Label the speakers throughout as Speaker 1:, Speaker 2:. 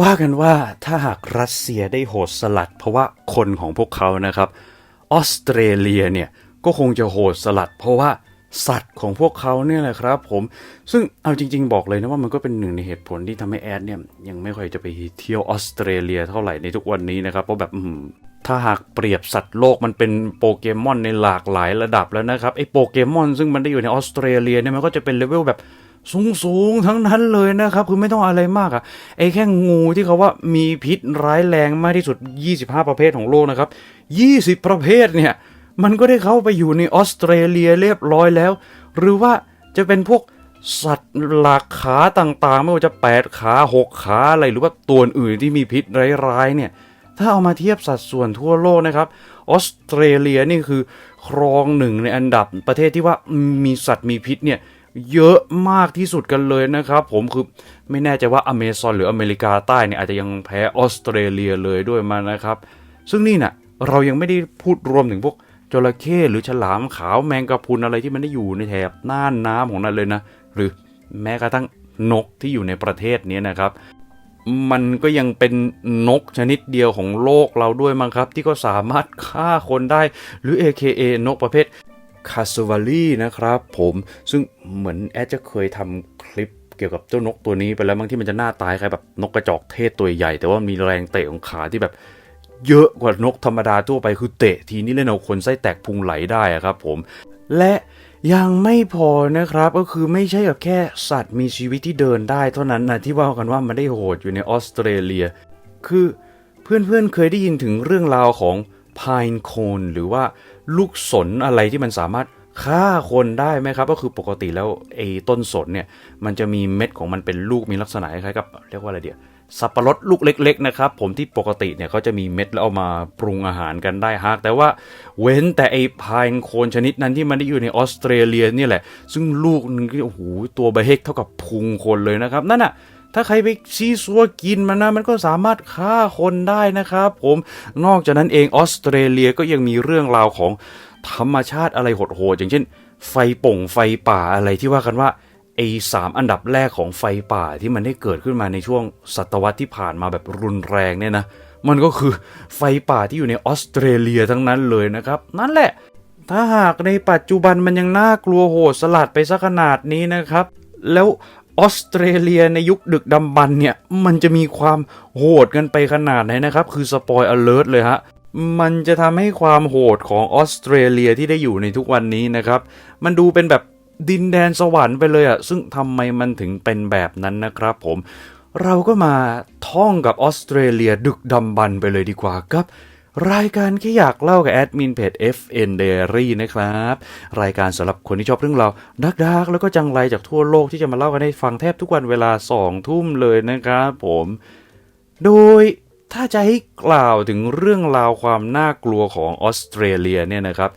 Speaker 1: ว่ากันว่าถ้าหากรัสเซียได้โหดสลัด เพราะว่าคนของพวกเขานะครับออสเตรเลียเนี่ยก็คงจะโหดสลัด เพราะว่าสัตว์ของพวกเขาเนี่ยแหละครับ ผมซึ่งเอาจริง ๆ บอกเลยนะว่ามันก็เป็นหนึ่งในเหตุผลที่ทำให้แอดเนี่ยยังไม่ค่อยจะไปเที่ยวออสเตรเลียเท่าไหร่ในทุกวันนี้นะครับเพราะแบบถ้าหากเปรียบสัตว์โลกมันเป็นโปเกมอนในหลากหลายระดับแล้วนะครับไอ้โปเกมอนซึ่งมันได้อยู่ในออสเตรเลียเนี่ยมันก็จะเป็นเลเวลแบบ สูงสูงๆทั้งนั้นเลยนะครับ คือไม่ต้องอะไรมากอะไอ้แค่งูที่เขาว่ามีพิษร้ายแรงมากที่สุด 25 ประเภทของโลกนะครับ 20 ประเภทเนี่ย มันก็ได้เข้าไปอยู่ในออสเตรเลียเรียบร้อยแล้ว หรือว่าจะเป็นพวกสัตว์หลากขาต่างๆ ไม่ว่าจะ 8 ขา 6 ขาอะไรหรือว่าตัวอื่นที่มีพิษร้ายๆเนี่ยถ้าเอามาเทียบสัดส่วนทั่วโลกนะครับออสเตรเลียนี่คือครองหนึ่งในอันดับประเทศที่ว่ามีสัตว์มีพิษเนี่ย เยอะมากที่สุดกันเลยนะครับ ผมคือไม่แน่ใจว่าอเมซอนหรืออเมริกาใต้เนี่ยอาจจะยังแพ้ออสเตรเลียเลยด้วยมานะครับ ซึ่งนี่น่ะเรายังไม่ได้พูดรวมถึงพวกจระเข้หรือฉลามขาวแมงกะพรุนอะไรที่มันได้อยู่ในแถบน่านน้ำของนั่นเลยนะ หรือแม้กระทั่งนกที่อยู่ในประเทศนี้นะครับ มันก็ยังเป็นนกชนิดเดียวของโลกเราด้วยมั้งครับ ที่ก็สามารถฆ่าคนได้หรือ AKA นกประเภท คาสวาลีนะครับผมซึ่งเหมือนแอดจะเคยทำคลิปเกี่ยวกับเจ้านกตัวนี้ไปแล้วบางที่มันจะหน้าตายคล้ายแบบนกกระจอกเทศตัวใหญ่ แต่ว่ามีแรงเตะของขาที่แบบเยอะกว่านกธรรมดาทั่วไปคือเตะทีนี้เล่นเอาคนไส้แตกพุงไหลได้อะครับผมและยังไม่พอนะครับก็คือไม่ใช่กับแค่สัตว์มีชีวิตที่เดินได้เท่านั้นนะที่ว่ากันว่ามันได้โหดอยู่ในออสเตรเลีย คือเพื่อนๆเคยได้ยินถึงเรื่องราวของ Pine Cone หรือว่า ลูกสนอะไรที่มันสามารถฆ่าคนได้ไหมครับ ก็คือปกติแล้วไอ้ต้นสนเนี่ยมันจะมีเม็ดของมันเป็นลูกมีลักษณะคล้ายๆกับเรียกว่าอะไรเดียวสับปะรดลูกเล็กๆนะครับผมที่ปกติเนี่ยเขาจะมีเม็ดแล้วเอามาปรุงอาหารกันได้ฮากแต่ว่าเว้นแต่ไอ้พายโคนชนิดนั้นที่มันได้อยู่ในออสเตรเลียเนี่ยแหละ ซึ่งลูกนึงโอ้โหตัวใบเฮกเท่ากับพุงคนเลยนะครับนั่นน่ะ ถ้าใครไปซีซัวกินมันนะมันก็สามารถฆ่าคนได้นะครับผมนอกจากนั้นเองออสเตรเลียก็ยังมีเรื่องราวของธรรมชาติอะไรโหดๆอย่างเช่น ไฟป่งไฟป่าอะไรที่ว่ากันว่าไอ้สามอันดับแรกของไฟป่าที่มันได้เกิดขึ้นมาในช่วงศตวรรษที่ผ่านมาแบบรุนแรงเนี่ยนะ มันก็คือไฟป่าที่อยู่ในออสเตรเลียทั้งนั้นเลยนะครับ นั่นแหละ ถ้าหากในปัจจุบันมันยังน่ากลัวโหดสลัดไปซะขนาดนี้นะครับ แล้ว ออสเตรเลียในยุคดึกดำบรรเนี่ย มันจะมีความโหดกันไปขนาดไหนนะครับ คือสปอยอเลิร์ตเลยฮะ มันจะทำให้ความโหดของออสเตรเลียที่ได้อยู่ในทุกวันนี้นะครับ มันดูเป็นแบบดินแดนสวรรค์ไปเลยอะ่ะซึ่งทำไมมันถึงเป็นแบบนั้นนะครับผม เราก็มาท่องกับออสเตรเลียดึกดำบรรพ์ไปเลยดีกว่าครับ รายการแค่อยากเล่ากับแอดมินเพจ FN Diary นะครับ รายการสำหรับคนที่ชอบเรื่องราวดักๆแล้วก็จังไรจากทั่วโลกที่จะมาเล่ากันให้ฟังแทบทุกวันเวลา2ทุ่มเลยนะครับผม โดยถ้าจะให้กล่าวถึงเรื่องราวความน่ากลัวของออสเตรเลียเนี่ยนะครับ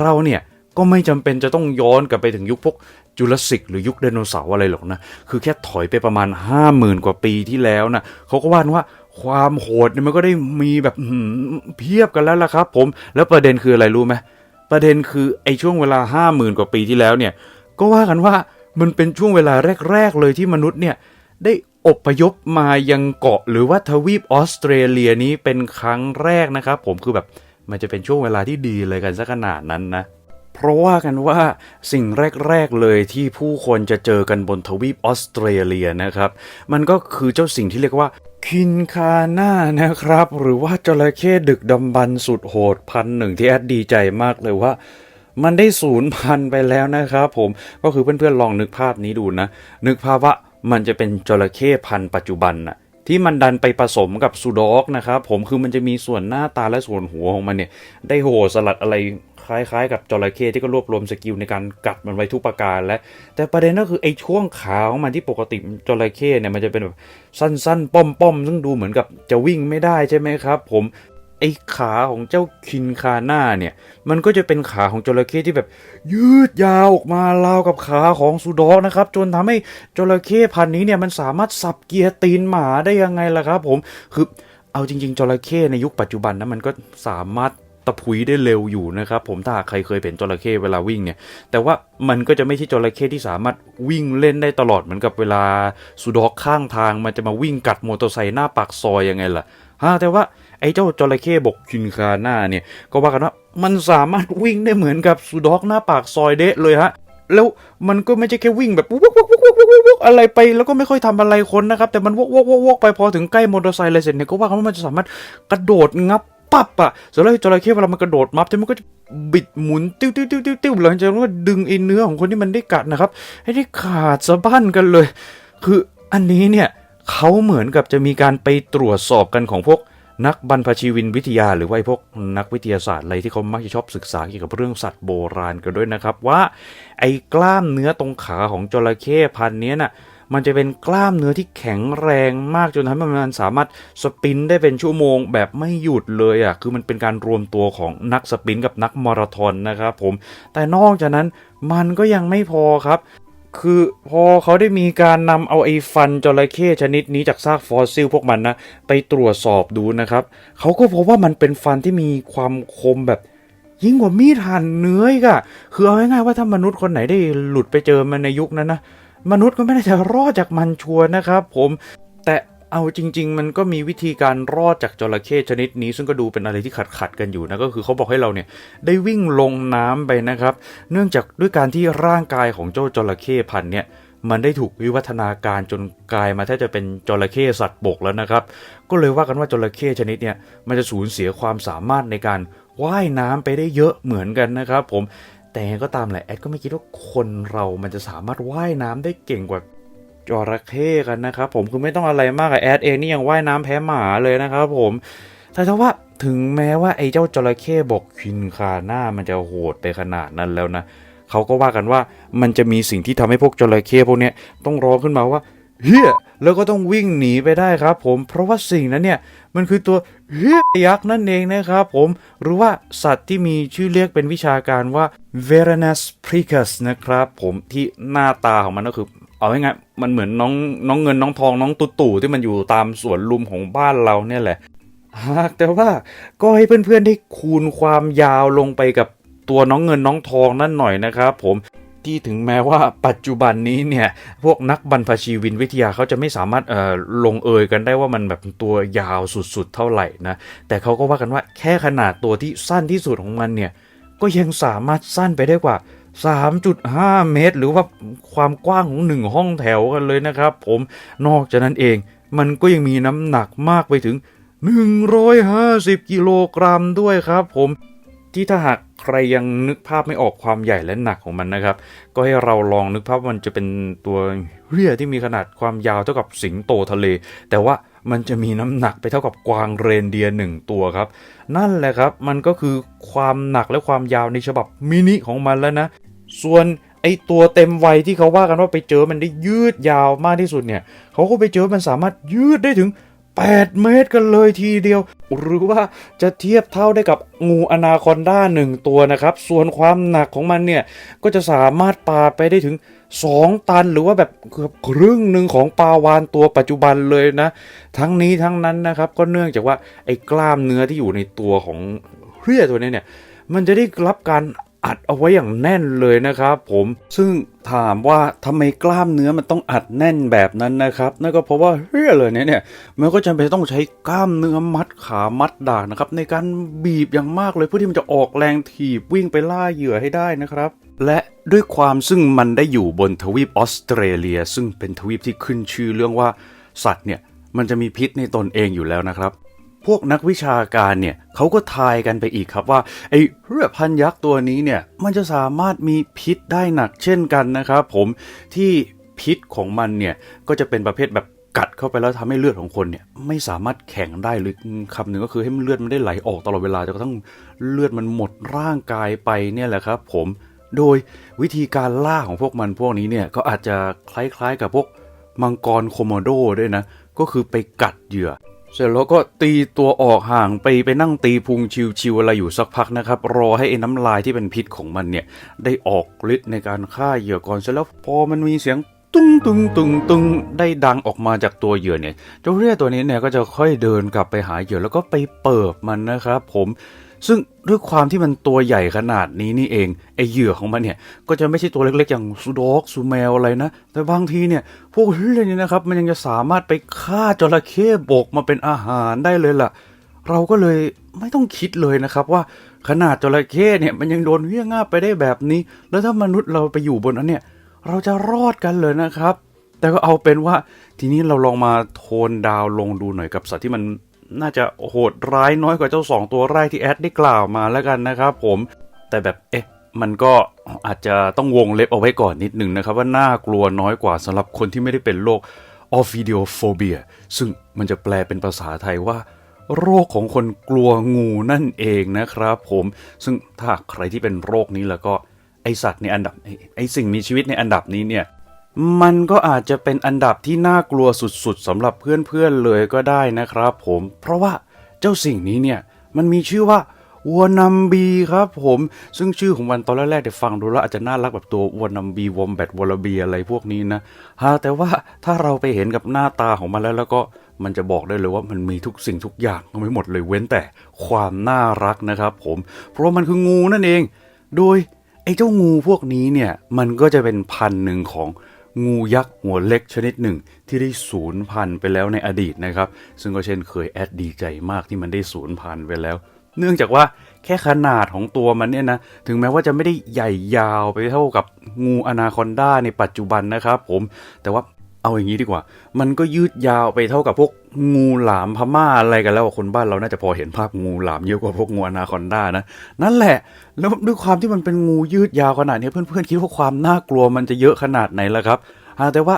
Speaker 1: เราเนี่ยก็ไม่จำเป็นจะต้องย้อนกลับไปถึงยุคพวกจุลศิกหรือยุคไดโนเสาร์อะไรหรอกนะ คือแค่ถอยไปประมาณ 50,000 กว่าปีที่แล้วนะเขาก็ว่านว่า ความโหดเนี่ยมันก็ได้มีแบบเพียบกันแล้วล่ะครับ ผม แล้วประเด็นคืออะไรรู้ไหมประเด็นคือไอ้ช่วงเวลา50,000กว่าปีที่แล้วเนี่ย ก็ว่ากันว่ามันเป็นช่วงเวลาแรก ๆ เลยที่มนุษย์เนี่ยได้อพยพมายังเกาะหรือว่าทวีปออสเตรเลียนี้เป็นครั้งแรกนะครับ ผมคือแบบมันจะเป็นช่วงเวลาที่ดีเลยกันซะขนาดนั้นนะเพราะว่ากันว่าสิ่งแรก ๆ เลยที่ผู้คนจะเจอกันบนทวีปออสเตรเลียนะครับ มันก็คือเจ้าสิ่งที่เรียกว่า คินคาน่านะครับ หรือว่าจระเข้ดึกดำบรรพ์สุดโหดพันหนึ่งที่แอดดีใจมากเลยว่า มันได้ศูนย์พันไปแล้วนะครับผมก็คือเพื่อนๆลองนึกภาพนี้ดูนะ นึกภาพว่ามันจะเป็นจระเข้พันปัจจุบันน่ะที่มันดันไปผสมกับซูดอกนะครับผมคือมันจะมีส่วนหน้าตาและส่วนหัวของมันเนี่ย ได้โหสลัดอะไร คล้ายๆ กับจระเข้ที่ก็รวบรวมสกิลในการกัดมันไว้ทุกประการและแต่ประเด็นก็คือไอ้ช่วงขาของมันที่ปกติจระเข้เนี่ยมันจะเป็นแบบสั้นๆ ป้อมๆ ซึ่งดูเหมือนกับจะวิ่งไม่ได้ใช่ไหมครับ ผมไอ้ขาของเจ้าคินคาน่าเนี่ย มันก็จะเป็นขาของจระเข้ที่แบบ ยืดยาวออกมาราวกับขาของซูดอกนะครับ จนทำให้จระเข้พันนี้เนี่ยมันสามารถสับเกียร์ตีนหมาได้ยังไงล่ะครับ ผมคือเอาจริง ๆจระเข้ในยุคปัจจุบันนะมันก็สามารถ ตะพุยได้เร็วอยู่นะครับผมถ้าใครเคยเป็นจระเข้เวลาวิ่งเนี่ย แต่ว่ามันก็จะไม่ใช่จระเข้ที่สามารถวิ่งเล่นได้ตลอดเหมือนกับเวลาสุดอกข้างทางมันจะมาวิ่งกัดมอเตอร์ไซค์หน้าปากซอยยังไงล่ะฮะแต่ว่าไอ้เจ้าจระเข้บกคินคาน่าเนี่ย ก็ว่ากันว่ามันสามารถวิ่งได้เหมือนกับสุดอกหน้าปากซอยเดะเลยฮะแล้วมันก็ไม่ใช่แค่วิ่งแบบวกวกวกวกวกวกอะไรไปแล้วก็ไม่ค่อยทำอะไรคนนะครับ แต่มันวกวกวกวกไปพอถึงใกล้มอเตอร์ไซค์อะไรเสร็จเนี่ยก็ว่ากันว่ามันจะสามารถกระโดดงับ ปั๊บอะส่วนแล้วจระเข้เวลามันกระโดดมับแต่มันก็จะบิดหมุนติ้วติ้วติ้วติ้วติ้วหลังจากนั้นก็ดึงไอ้เนื้อของคนที่มันได้กัดนะครับ ให้ได้ขาดสะบั้นกันเลย คืออันนี้เนี่ยเขาเหมือนกับจะมีการไปตรวจสอบกันของพวกนักบรรพชีวินวิทยาหรือว่าพวกนักวิทยาศาสตร์อะไรที่เขามักจะชอบศึกษาเกี่ยวกับเรื่องสัตว์โบราณกันด้วยนะครับ ว่าไอ้กล้ามเนื้อตรงขาของจระเข้พันนี้น่ะ มันจะเป็นกล้ามเนื้อที่แข็งแรงมากจนทำให้มันสามารถสปินได้เป็นชั่วโมงแบบไม่หยุดเลยอะคือมันเป็นการรวมตัวของนักสปินกับนักมาราธอนนะครับผมแต่นอกจากนั้นมันก็ยังไม่พอครับคือพอเขาได้มีการนำเอาไอ้ฟันจระเข้ชนิดนี้จากซากฟอสซิลพวกมันนะไปตรวจสอบดูนะครับเขาก็พบว่ามันเป็นฟันที่มีความคมแบบยิ่งกว่ามีดหั่นเนื้ออีกอะคือเอาง่ายๆว่าถ้ามนุษย์คนไหนได้หลุดไปเจอมันในยุคนั้นนะ มนุษย์ก็ไม่ได้จะรอดจากมันชัวร์นะครับผมแต่เอาจริง ๆ มันก็มีวิธีการรอดจากจระเข้ชนิดนี้ ซึ่งก็ดูเป็นอะไรที่ขัดขัดกันอยู่นะก็คือเขาบอกให้เราเนี่ยได้วิ่งลงน้ำไปนะครับ เนื่องจากด้วยการที่ร่างกายของเจ้าจระเข้พันเนี่ยมันได้ถูกวิวัฒนาการจนกลายมาแทบจะเป็นจระเข้สัตว์บกแล้วนะครับ ก็เลยว่ากันว่าจระเข้ชนิดเนี่ยมันจะสูญเสียความสามารถในการว่ายน้ำไปได้เยอะเหมือนกันนะครับ ผม แต่ยังไงก็ตามแหละแอดก็ไม่คิดว่าคนเรามันจะสามารถว่ายน้ำได้เก่งกว่าจระเข้กันนะครับผมคือไม่ต้องอะไรมากอะแอดเองนี่ยังว่ายน้ำแพ้หมาเลยนะครับผมแต่ถ้าว่าถึงแม้ว่าไอ้เจ้าจระเข้บอกคินคาหน้ามันจะโหดไปขนาดนั้นแล้วนะเขาก็ว่ากันว่ามันจะมีสิ่งที่ทำให้พวกจระเข้พวกนี้ต้องร้องขึ้นมาว่า เฮียแล้วก็ต้องวิ่งหนีไปได้ครับ ผมเพราะว่าสิ่งนั้นเนี่ยมันคือตัวเฮียยักษ์นั่นเองนะครับผมหรือว่าสัตว์ที่มีชื่อเรียกเป็นวิชาการว่า Varanus pricus นะครับผมที่หน้าตาของมันก็คือ เอาง่ายๆมันเหมือนน้องน้องเงินน้องทองน้องตุตู่ที่มันอยู่ตามสวนลุมของบ้านเราเนี่ยแหละหากแต่ว่าก็ให้เพื่อนๆได้คูณความยาวลงไปกับตัวน้องเงินน้องทองนั่นหน่อยนะครับผม ที่ถึงแม้ว่าปัจจุบันนี้เนี่ยพวกนักบรรพชีวินวิทยาเขาจะไม่สามารถเอ่อลงเอยกันได้ว่ามันแบบตัวยาวสุดๆเท่าไหร่นะแต่เขาก็ว่ากันว่าแค่ขนาดตัวที่สั้นที่สุดของมันเนี่ยก็ยังสามารถสั้นไปได้กว่า 3.5 เมตร หรือว่าความกว้างของหนึ่งห้องแถวกันเลยนะครับผมนอกจากนั้นเองมันก็ยังมีน้ำหนักมากไปถึง 150 กิโลกรัมด้วยครับผม ที่ถ้าหากใครยังนึกภาพไม่ออกความใหญ่และหนักของมันนะครับ ก็ให้เราลองนึกภาพมันจะเป็นตัวเรียที่มีขนาดความยาวเท่ากับสิงโตทะเล แต่ว่ามันจะมีน้ำหนักไปเท่ากับกวางเรนเดียร์หนึ่งตัวครับ นั่นแหละครับมันก็คือความหนักและความยาวในฉบับมินิของมันแล้วนะ ส่วนไอตัวเต็มวัยที่เขาว่ากันว่าไปเจอมันได้ยืดยาวมากที่สุดเนี่ยเขาก็ไปเจอมันสามารถยืดได้ถึง 8 เมตรกันเลยทีเดียว หรือว่าจะเทียบเท่าได้กับงูอนาคอนด้าหนึ่งตัวนะครับ ส่วนความหนักของมันเนี่ยก็จะสามารถปาไปได้ถึง 2 ตันหรือว่าแบบเกือบครึ่งหนึ่งของปลาวานตัวปัจจุบันเลยนะ ทั้งนี้ทั้งนั้นนะครับ ก็เนื่องจากว่าไอ้กล้ามเนื้อที่อยู่ในตัวของเรียตัวนี้เนี่ย มันจะได้รับการ อัดเอาไว้อย่างแน่นเลยนะครับผมซึ่งถามว่าทำไมกล้ามเนื้อมันต้องอัดแน่นแบบนั้นนะครับ นั่นก็เพราะว่าเฮียเลยเนี่ยเนี่ยมันก็จำเป็นต้องใช้กล้ามเนื้อมัดขามัดด่ากนะครับ ในการบีบอย่างมากเลยเพื่อที่มันจะออกแรงถีบวิ่งไปล่าเหยื่อให้ได้นะครับ และด้วยความซึ่งมันได้อยู่บนทวีปออสเตรเลีย ซึ่งเป็นทวีปที่ขึ้นชื่อเรื่องว่าสัตว์เนี่ยมันจะมีพิษในตนเองอยู่แล้วนะครับ พวกนักวิชาการเนี่ยเขาก็ทายกันไปอีกครับว่าไอ้เรือพันยักษ์ตัวนี้เนี่ยมันจะสามารถมีพิษได้หนักเช่นกันนะครับผมที่พิษของมันเนี่ยก็จะเป็นประเภทแบบกัดเข้าไปแล้วทำให้เลือดของคนเนี่ยไม่สามารถแข็งได้หรือคำหนึ่งก็คือให้เลือดมันได้ไหลออกตลอดเวลาจนกระทั่งเลือดมันหมดร่างกายไปเนี่ยแหละครับ ผมโดยวิธีการล่าของพวกมันพวกนี้เนี่ยก็อาจจะคล้ายๆกับพวกมังกรโคโมโดด้วยนะ ก็คือไปกัดเหยื่อ เสร็จแล้วก็ตีตัวออกห่างไปไปนั่งตีพุงชิวๆอะไรอยู่สักพักนะครับ รอให้ไอ้น้ำลายที่เป็นพิษของมันเนี่ย ได้ออกฤทธิ์ในการฆ่าเหยื่อก่อนเสร็จแล้วพอมันมีเสียงตุ้งตุ้งตุ้งตุ้งได้ดังออกมาจากตัวเหยื่อเนี่ยเจ้าเรียตัวนี้เนี่ยก็จะค่อยเดินกลับไปหาเหยื่อแล้วก็ไปเปิบมันนะครับผม ซึ่งด้วยความที่มันตัวใหญ่ขนาดนี้นี่เองไอเหยื่อของมันเนี่ย ก็จะไม่ใช่ตัวเล็กๆ อย่างซูดอกซูแมวอะไรนะ แต่บางทีเนี่ยพวกเฮียนี่นะครับ มันยังจะสามารถไปฆ่าจระเข้บกมาเป็นอาหารได้เลยล่ะ เราก็เลยไม่ต้องคิดเลยนะครับว่าขนาดจระเข้เนี่ยมันยังโดนเหี้ยง่าไปได้แบบนี้ แล้วถ้ามนุษย์เราไปอยู่บนนั้นเนี่ย เราจะรอดกันเลยนะครับ แต่ก็เอาเป็นว่าทีนี้เราลองมาโทนดาวลงดูหน่อยกับสัตว์ที่มัน น่าจะโหดร้ายน้อยกว่าเจ้าสองตัวแรกที่แอดได้กล่าวมาแล้วกันนะครับผมแต่แบบเอ๊ะมันก็อาจจะต้องวงเล็บเอาไว้ก่อนนิดหนึ่งนะครับ ว่าน่ากลัวน้อยกว่าสำหรับคนที่ไม่ได้เป็นโรคออฟิเดียโฟเบียซึ่งมันจะแปลเป็นภาษาไทยว่า โรคของคนกลัวงูนั่นเองนะครับผมซึ่งถ้าใครที่เป็นโรคนี้แล้วก็ไอสัตว์ในอันดับไอสิ่งมีชีวิตในอันดับนี้เนี่ย มันก็อาจจะเป็นอันดับที่น่ากลัวสุดๆสำหรับเพื่อนๆเลยก็ได้นะครับผม เพราะว่าเจ้าสิ่งนี้เนี่ยมันมีชื่อว่าวัวนัมบีครับผมซึ่งชื่อของมันตอนแรกๆเดี๋ยวฟังดูแล้วอาจจะน่ารักแบบตัววัวนัมบีวอมแบทวอลเบียอะไรพวกนี้นะฮะแต่ว่าถ้าเราไปเห็นกับหน้าตาของมันแล้วแล้วก็มันจะบอกได้เลยว่ามันมีทุกสิ่งทุกอย่างไม่หมดเลยเว้นแต่ความน่ารักนะครับผม เพราะมันคืองูนั่นเอง โดยไอ้เจ้างูพวกนี้เนี่ยมันก็จะเป็นพันหนึ่งของ งูยักษ์หัวเล็กชนิดหนึ่ง ที่ได้สูญพันธุ์ไปแล้วในอดีตนะครับ ซึ่งก็เช่นเคยแอดดีใจมากที่มันได้สูญพันธุ์ไปแล้ว เนื่องจากว่าแค่ขนาดของตัวมันเนี่ยนะ ถึงแม้ว่าจะไม่ได้ใหญ่ยาวไปเท่ากับงูอนาคอนด้าในปัจจุบันนะครับผม แต่ว่า เอาอย่างนี้ดีกว่า มันก็ยืดยาวไปเท่ากับพวกงูหลามพม่าอะไรกันแล้วคนบ้านเราน่าจะพอเห็นภาพงูหลามเยอะกว่าพวกงูอนาคอนดานะนั่นแหละ แล้วด้วยความที่มันเป็นงูยืดยาวขนาดนี้เพื่อนๆคิดว่าความน่ากลัวมันจะเยอะขนาดไหนล่ะครับแต่ว่า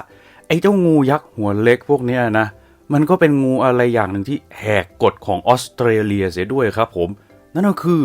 Speaker 1: ไอ้เจ้างูยักษ์หัวเล็กพวกนี้นะมันก็เป็นงูอะไรอย่างหนึ่งที่แหกกฎของออสเตรเลียเสียด้วยครับ ผม นั่นก็คือ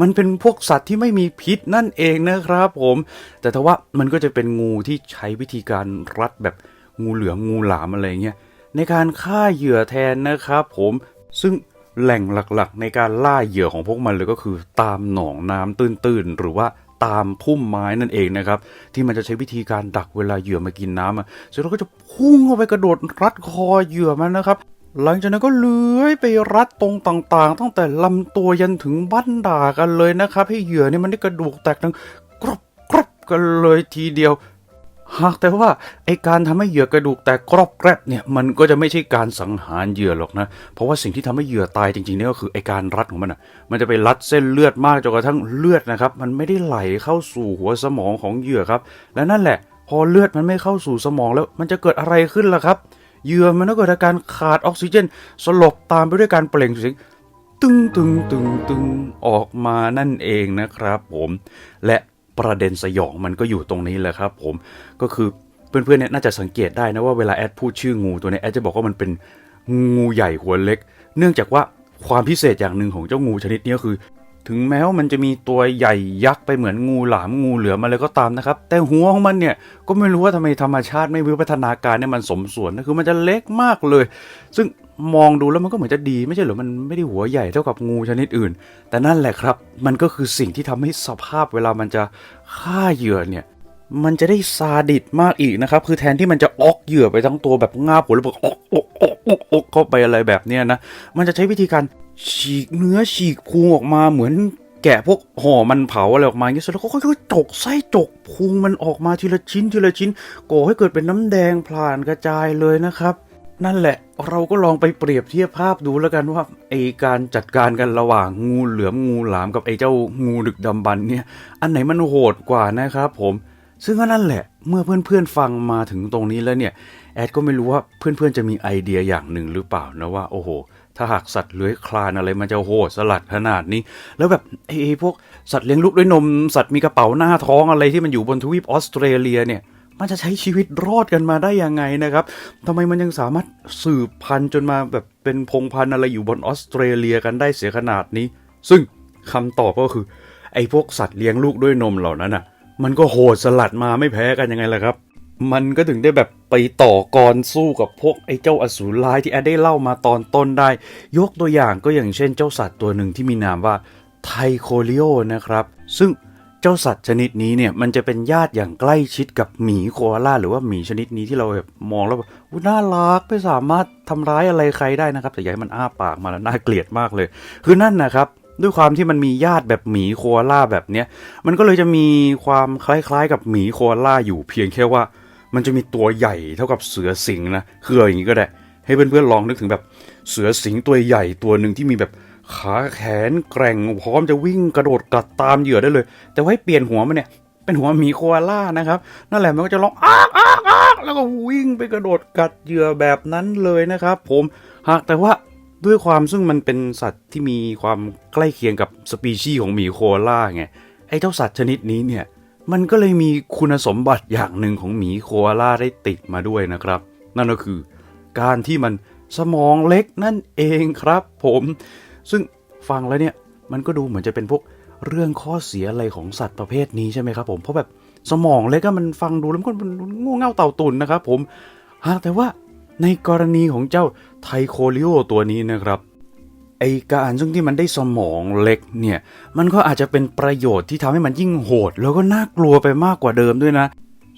Speaker 1: มันเป็นพวกสัตว์ที่ไม่มีพิษนั่นเองนะครับ ผม แต่ถ้าว่ามันก็จะเป็นงูที่ใช้วิธีการรัดแบบ งูเหลือมงูหลามอะไรเงี้ยในการฆ่าเหยื่อแทนนะครับผมซึ่งแหล่งหลักๆ ในการล่าเหยื่อของพวกมันเลยก็คือ ตามหนองน้ำตื้นๆ หรือว่าตามพุ่มไม้นั่นเองนะครับ ที่มันจะใช้วิธีการดักเวลาเหยื่อมากินน้ำอะเสร็จแล้วก็จะพุ่งเข้าไปกระโดดรัดคอเหยื่อมันนะครับ หลังจากนั้นก็เลื้อยไปรัดตรงต่างๆ ตั้งแต่ลำตัวยันถึงบั้นด่ากันเลยนะครับ ให้เหยื่อเนี่ยมันได้กระดูกแตกดังกรอบกรอบกันเลยทีเดียว หากแต่ว่าไอการทำให้เหยื่อกระดูกแตกกรอบแกรบเนี่ยมันก็จะไม่ใช่การสังหารเหยื่อหรอกนะ เพราะว่าสิ่งที่ทำให้เหยื่อตายจริงๆเนี่ยก็คือไอการรัดของมันอะ มันจะไปรัดเส้นเลือดมากจนกระทั่งเลือดนะครับ มันไม่ได้ไหลเข้าสู่หัวสมองของเหยื่อครับ และนั่นแหละ พอเลือดมันไม่เข้าสู่สมองแล้ว มันจะเกิดอะไรขึ้นล่ะครับ เหยื่อมันก็เกิดอาการขาดออกซิเจน สลบตามไปด้วยการเปล่งเสียงตึงตึงตึงตึงออกมานั่นเองนะครับ ผม และ ประเด็นสยองมันก็อยู่ตรงนี้แหละครับผมก็คือเพื่อนๆเนี่ยน่าจะสังเกตได้นะว่าเวลาแอดพูดชื่องูตัวนี้แอดจะบอกว่ามันเป็นงูใหญ่หัวเล็ก เนื่องจากว่าความพิเศษอย่างหนึ่งของเจ้างูชนิดนี้ก็คือ ถึงแม้ว่ามันจะมีตัวใหญ่ยักษ์ไปเหมือนงูหลามงูเหลือมอะไรก็ตามนะครับ แต่หัวของมันเนี่ยก็ไม่รู้ว่าทำไมธรรมชาติไม่วิวัฒนาการเนี่ยมันสมส่วนนะคือมันจะเล็กมากเลย ซึ่งมองดูแล้วมันก็เหมือนจะดีไม่ใช่เหรอมันไม่ได้หัวใหญ่เท่ากับงูชนิดอื่น แต่นั่นแหละครับ มันก็คือสิ่งที่ทำให้สภาพเวลามันจะฆ่าเหยื่อเนี่ยมันจะได้ซาดิสมากอีกนะครับ คือแทนที่มันจะออกเหยื่อไปทั้งตัวแบบงาบหัวแล้วบบออกออกออกออกออกเข้าไปอะไรแบบเนี้ยนะ มันจะใช้วิธีการ ฉีกเนื้อฉีกพุงออกมาเหมือนแกะพวกห่อมันเผาอะไรออกมาอย่างนี้เสร็จแล้วก็ค่อยๆจกไส้จกพุงมันออกมาทีละชิ้นทีละชิ้นก่อให้เกิดเป็นน้ำแดงพล่านกระจายเลยนะครับ นั่นแหละเราก็ลองไปเปรียบเทียบภาพดูแล้วกันว่าไอการจัดการกันระหว่างงูเหลือมงูหลามกับไอเจ้างูดึกดำบรรพ์เนี่ยอันไหนมันโหดกว่านะครับผมซึ่งก็นั่นแหละ เมื่อเพื่อนๆฟังมาถึงตรงนี้แล้วเนี่ยแอดก็ไม่รู้ว่าเพื่อนๆจะมีไอเดียอย่างหนึ่งหรือเปล่านะว่าโอ้โห ถ้าหากสัตว์เลื้อยคลานอะไรมันจะโหดสลัดขนาดนี้ แล้วแบบไอ้พวกสัตว์เลี้ยงลูกด้วยนม สัตว์มีกระเป๋าหน้าท้องอะไรที่มันอยู่บนทวีปออสเตรเลียเนี่ย มันจะใช้ชีวิตรอดกันมาได้ยังไงนะครับทำไมมันยังสามารถสืบพันธุ์จนมาแบบเป็นพงพันธุ์อะไรอยู่บนออสเตรเลียกันได้เสียขนาดนี้ ซึ่งคำตอบก็คือไอ้พวกสัตว์เลี้ยงลูกด้วยนมเหล่านั้นอะ มันก็โหดสลัดมาไม่แพ้กันยังไงล่ะครับ มันก็ถึงได้แบบไปต่อกรสู้กับพวกไอ้เจ้าอสูรร้ายที่แอดได้เล่ามาตอนต้นได้ ยกตัวอย่างก็อย่างเช่นเจ้าสัตว์ตัวหนึ่งที่มีนามว่าไทโคลิโอนะครับ ซึ่งเจ้าสัตว์ชนิดนี้เนี่ยมันจะเป็นญาติอย่างใกล้ชิดกับหมีโคอาล่าหรือว่าหมีชนิดนี้ที่เราแบบมองแล้วแบบน่ารักไม่สามารถทำร้ายอะไรใครได้นะครับ แต่อย่าให้มันอ้าปากมาแล้วน่าเกลียดมากเลย คือนั่นนะครับด้วยความที่มันมีญาติแบบหมีโคอาล่าแบบเนี้ย มันก็เลยจะมีความคล้ายๆกับหมีโคอาล่าอยู่เพียงแค่ว่า มันจะมีตัวใหญ่เท่ากับเสือสิงห์นะคืออาอย่างนี้ก็ได้ ให้เพื่อนๆลองนึกถึงแบบเสือสิงห์ตัวใหญ่ตัวหนึ่งที่มีแบบขาแขนแกร่งพร้อมจะวิ่งกระโดดกัดตามเหยื่อได้เลย แต่ว่าให้เปลี่ยนหัวมันเนี่ยเป็นหัวหมีโคอาล่านะครับ นั่นแหละมันก็จะร้องอ้ากอ้ากอ้ากแล้วก็วิ่งไปกระโดดกัดเหยื่อแบบนั้นเลยนะครับผมหากแต่ว่าด้วยความซึ่งมันเป็นสัตว์ที่มีความใกล้เคียงกับสปีชีส์ของหมีโคอาล่าไงไอ้เจ้าสัตว์ชนิดนี้เนี่ย มันก็เลยมีคุณสมบัติอย่างหนึ่งของหมีโคอาล่าได้ติดมาด้วยนะครับ นั่นก็คือการที่มันสมองเล็กนั่นเองครับ ผม ซึ่งฟังแล้วเนี่ยมันก็ดูเหมือนจะเป็นพวกเรื่องข้อเสียอะไรของสัตว์ประเภทนี้ใช่ไหมครับ ผมเพราะแบบสมองเล็กก็มันฟังดูแล้วมันก็มันง่เง่าเต่าตุนนะครับ ผมหากแต่ว่าในกรณีของเจ้าไทโคลิโอตัวนี้นะครับ อการซึ่งที่มันได้สมองเล็กเนี่ย มันก็อาจจะเป็นประโยชน์ที่ทำให้มันยิ่งโหด แล้วก็น่ากลัวไปมากกว่าเดิมด้วยนะ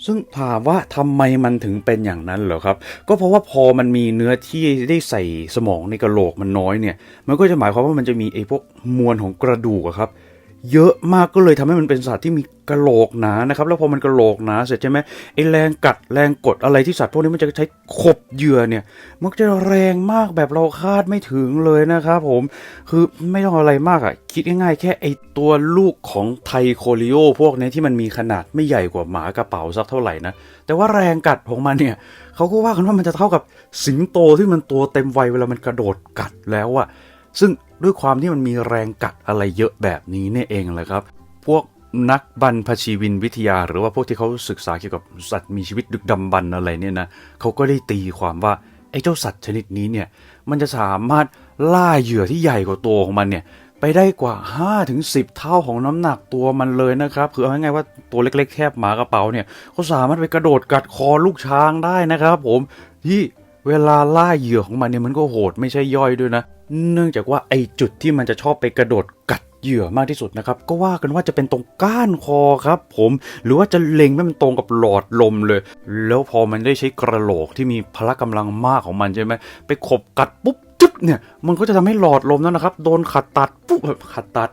Speaker 1: ซึ่งถามว่าทำไมมันถึงเป็นอย่างนั้นเหรอครับ ก็เพราะว่าพอมันมีเนื้อที่ได้ใส่สมองในกระโหลกมันน้อยเนี่ย มันก็จะหมายความว่ามันจะมีไอ้พวกมวลของกระดูกอะครับ เยอะมากก็เลยทำให้มันเป็นสัตว์ที่มีกระโหลกหนานะครับ แล้วพอมันกระโหลกหนาเสร็จใช่ไหมไอ้แรงกัดแรงกดอะไรที่สัตว์พวกนี้มันจะใช้ขบเหยื่อเนี่ย มันก็จะแรงมากแบบเราคาดไม่ถึงเลยนะครับผมคือไม่ต้องอะไรมากอะ่ะ คิดง่ายๆ แค่ไอตัวลูกของไทโคลิโอพวกนี้ที่มันมีขนาดไม่ใหญ่กว่าหมากระเป๋าสักเท่าไหร่นะแต่ว่าแรงกัดของมันเนี่ยเขาก็ว่ากันว่ามันจะเท่ากับสิงโตที่มันตัวเต็มวัยเวลามันกระโดดกัดแล้วอะซึ่ง ด้วยความที่มันมีแรงกัดอะไรเยอะแบบนี้เนี่ยเองแหละครับ พวกนักบรรพชีวินวิทยา หรือว่าพวกที่เขาศึกษาเกี่ยวกับสัตว์มีชีวิตดึกดำบรรอะไรเนี่ยนะเขาก็ได้ตีความว่าไอ้เจ้าสัตว์ชนิดนี้เนี่ยมันจะสามารถล่าเหยื่อที่ใหญ่กว่าตัวของมันเนี่ยไปได้กว่า 5-10ถึง10เท่าของน้ำหนักตัวมันเลยนะครับคือเอาง่ายๆว่าตัวเล็กๆแคบหมากระเป๋าเนี่ยเขาสามารถไปกระโดดกัดคอลูกช้างได้นะครับ ผมที่เวลาล่าเหยื่อของมันเนี่ยมันก็โหดไม่ใช่ย่อยด้วยนะ เนื่องจากว่าไอจุดที่มันจะชอบไปกระโดดกัดเหยื่อมากที่สุดนะครับก็ว่ากันว่าจะเป็นตรงก้านคอครับ ผมหรือว่าจะเล็งให้มันตรงกับหลอดลมเลย แล้วพอมันได้ใช้กระโหลกที่มีพละกำลังมากของมันใช่ไหมไปขบกัดปุ๊บจึ๊บเนี่ยมันก็จะทำให้หลอดลมนั้นนะครับ โดนขัดตัดปุ๊บขัดตัด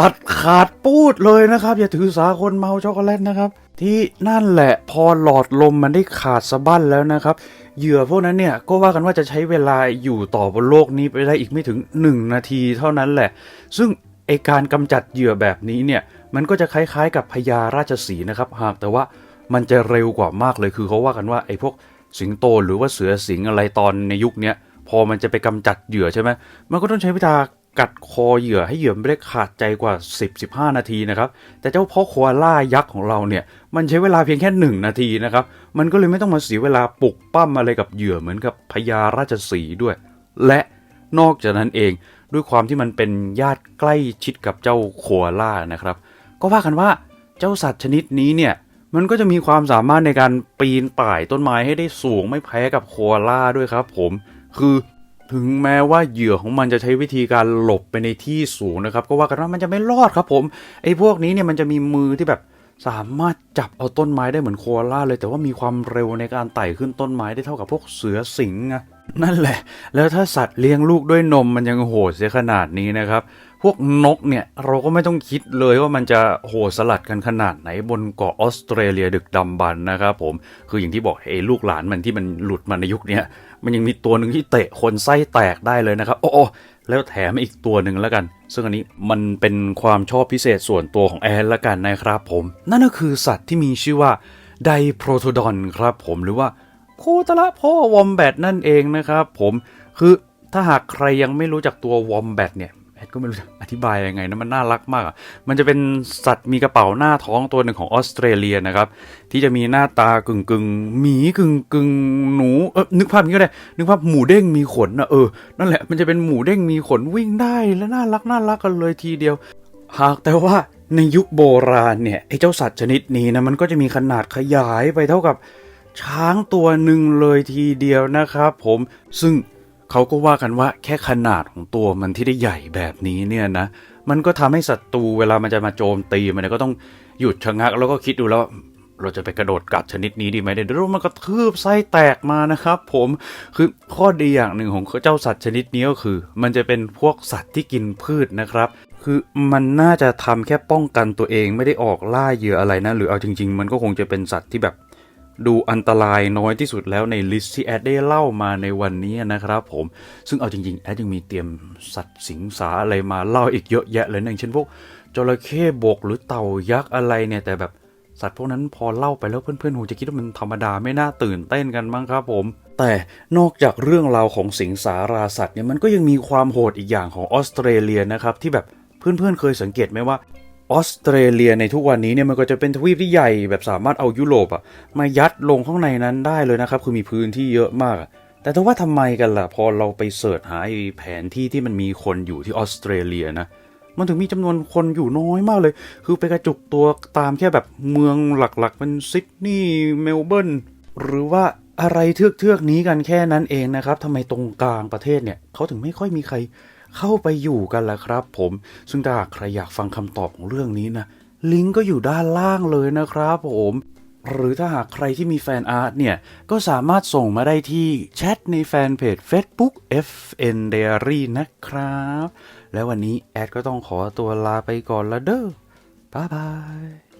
Speaker 1: ตัดขาดปูดเลยนะครับ อย่าถือสาคนเมาช็อกโกแลตนะครับ ที่นั่นแหละพอหลอดลมมันได้ขาดสะบั้นแล้วนะครับ เหยื่อพวกนั้นเนี่ยก็ว่ากันว่าจะใช้เวลาอยู่ต่อบนโลกนี้ไปได้อีกไม่ถึง 1 นาทีเท่านั้นแหละ ซึ่งไอการกำจัดเหยื่อแบบนี้เนี่ยมันก็จะคล้ายๆ กับพญาราชสีนะครับ หากแต่ว่ามันจะเร็วกว่ามากเลยคือเขาว่ากันว่าไอพวกสิงโตหรือว่าเสือสิงอะไรตอนในยุคเนี้ยพอมันจะไปกำจัดเหยื่อใช่ไหมมันก็ต้องใช้วิธี กัดคอเหยื่อให้เหยื่อไม่ได้ขาดใจกว่า 10-15 นาทีนะครับ แต่เจ้าพ่อโคอาล่ายักษ์ของเราเนี่ย มันใช้เวลาเพียงแค่ 1 นาทีนะครับ มันก็เลยไม่ต้องมาเสียเวลาปลุกปั้มอะไรกับเหยื่อเหมือนกับพญาราชสีด้วย และนอกจากนั้นเองด้วยความที่มันเป็นญาติใกล้ชิดกับเจ้าโคอาล่านะครับ ก็ว่ากันว่าเจ้าสัตว์ชนิดนี้เนี่ยมันก็จะมีความสามารถในการปีนป่ายต้นไม้ให้ได้สูงไม่แพ้กับโคอาล่าด้วยครับ ผม คือ ถึงแม้ว่าเหยื่อของมันจะใช้วิธีการหลบไปในที่สูงนะครับ ก็ว่ากันว่ามันจะไม่รอดครับผม ไอ้พวกนี้เนี่ยมันจะมีมือที่แบบสามารถจับเอาต้นไม้ได้เหมือนโคอาล่าเลย แต่ว่ามีความเร็วในการไต่ขึ้นต้นไม้ได้เท่ากับพวกเสือสิงห์อะนั่นแหละ แล้วถ้าสัตว์เลี้ยงลูกด้วยนมมันยังโหดเสียขนาดนี้นะครับ พวกนกเนี่ยเราก็ไม่ต้องคิดเลยว่ามันจะโหสลัดกันขนาดไหนบนเกาะออสเตรเลียดึกดำบรรพ์นะครับผมคืออย่างที่บอกไอ้ลูกหลานมันที่มันหลุดมาในยุคนี้มันยังมีตัวหนึ่งที่เตะคนไส้แตกได้เลยนะครับ โอ้โอแล้วแถมอีกตัวหนึ่งแล้วกัน ซึ่งอันนี้มันเป็นความชอบพิเศษส่วนตัวของแอนละกันนะครับผม นั่นก็คือสัตว์ที่มีชื่อว่าไดโพรโทดอนครับผมหรือว่าโคตรละพ่อวอมแบทนั่นเองนะครับผมคือถ้าหากใครยังไม่รู้จักตัววอมแบทเนี่ย ดก็ไม่รู้จะอธิบายยังไงนะมันน่ารักมากอะมันจะเป็นสัตว์มีกระเป๋าหน้าท้องตัวหนึ่งของออสเตรเลียนะครับ ที่จะมีหน้าตากึ่งกึ่งหมีกึ่งกึ่งหนูเออนึกภาพนี้ก็ได้ นึกภาพหมูเด้งมีขนนะเออนั่นแหละมันจะเป็นหมูเด้งมีขนวิ่งได้และน่ารักน่ารักกันเลยทีเดียว หากแต่ว่าในยุคโบราณเนี่ยไอ้เจ้าสัตว์ชนิดนี้นะมันก็จะมีขนาดขยายไปเท่ากับช้างตัวหนึ่งเลยทีเดียวนะครับ ผมซึ่ง เขาก็ว่ากันว่าแค่ขนาดของตัวมันที่ได้ใหญ่แบบนี้เนี่ยนะ มันก็ทำให้ศัตรูเวลามันจะมาโจมตีมันก็ต้องหยุดชะงัก แล้วก็คิดดูแล้วเราจะไปกระโดดกัดชนิดนี้ดีไหมเดี๋ยวมันก็ทืบไส้แตกมานะครับ ผมคือข้อดีอย่างหนึ่งของเจ้าสัตว์ชนิดนี้ก็คือ มันจะเป็นพวกสัตว์ที่กินพืชนะครับ คือมันน่าจะทำแค่ป้องกันตัวเองไม่ได้ออกล่าเหยื่ออะไรนะ หรือเอาจริง ๆ มันก็คงจะเป็นสัตว์ที่แบบ ดูอันตรายน้อยที่สุดแล้วในลิสต์ที่แอดได้เล่ามาในวันนี้นะครับผม ซึ่งเอาจริงๆ แอดยังมีเตรียมสัตว์สิงสาอะไรมาเล่าอีกเยอะแยะเลยนะอย่างเช่นพวกจระเข้บกหรือเต่ายักษ์อะไรเนี่ยแต่แบบสัตว์พวกนั้นพอเล่าไปแล้วเพื่อนๆคงจะคิดว่ามันธรรมดาไม่น่าตื่นเต้นกันมั้งครับผม แต่นอกจากเรื่องราวของสิงสาราสัตว์เนี่ยมันก็ยังมีความโหดอีกอย่างของออสเตรเลียนะครับที่แบบเพื่อนๆเคยสังเกตไหมว่า ออสเตรเลียในทุกวันนี้เนี่ยมันก็จะเป็นทวีปที่ใหญ่แบบสามารถเอายุโรปอะมายัดลงข้างในนั้นได้เลยนะครับ คือมีพื้นที่เยอะมาก แต่ถ้าว่าทำไมกันล่ะ พอเราไปเสิร์ชหาแผนที่ที่มันมีคนอยู่ที่ออสเตรเลียนะมันถึงมีจำนวนคนอยู่น้อยมากเลย คือไปกระจุกตัวตามแค่แบบเมืองหลักๆ เป็นซิดนีย์เมลเบิร์นหรือว่าอะไรเทือกเทือกๆนี้กันแค่นั้นเองนะครับทำไมตรงกลางประเทศเนี่ยเขาถึงไม่ค่อยมีใคร เข้าไปอยู่กันล่ะครับ ผม ซึ่งถ้าใครอยากฟังคำตอบของเรื่องนี้นะลิงก์ก็อยู่ด้านล่างเลยนะครับผมหรือถ้าหากใครที่มีแฟนอาร์ตเนี่ย ก็สามารถส่งมาได้ที่แชทในแฟนเพจ Facebook FN Diary นะครับ แล้ววันนี้แอดก็ต้องขอตัวลาไปก่อนละเด้อบ๊ายบาย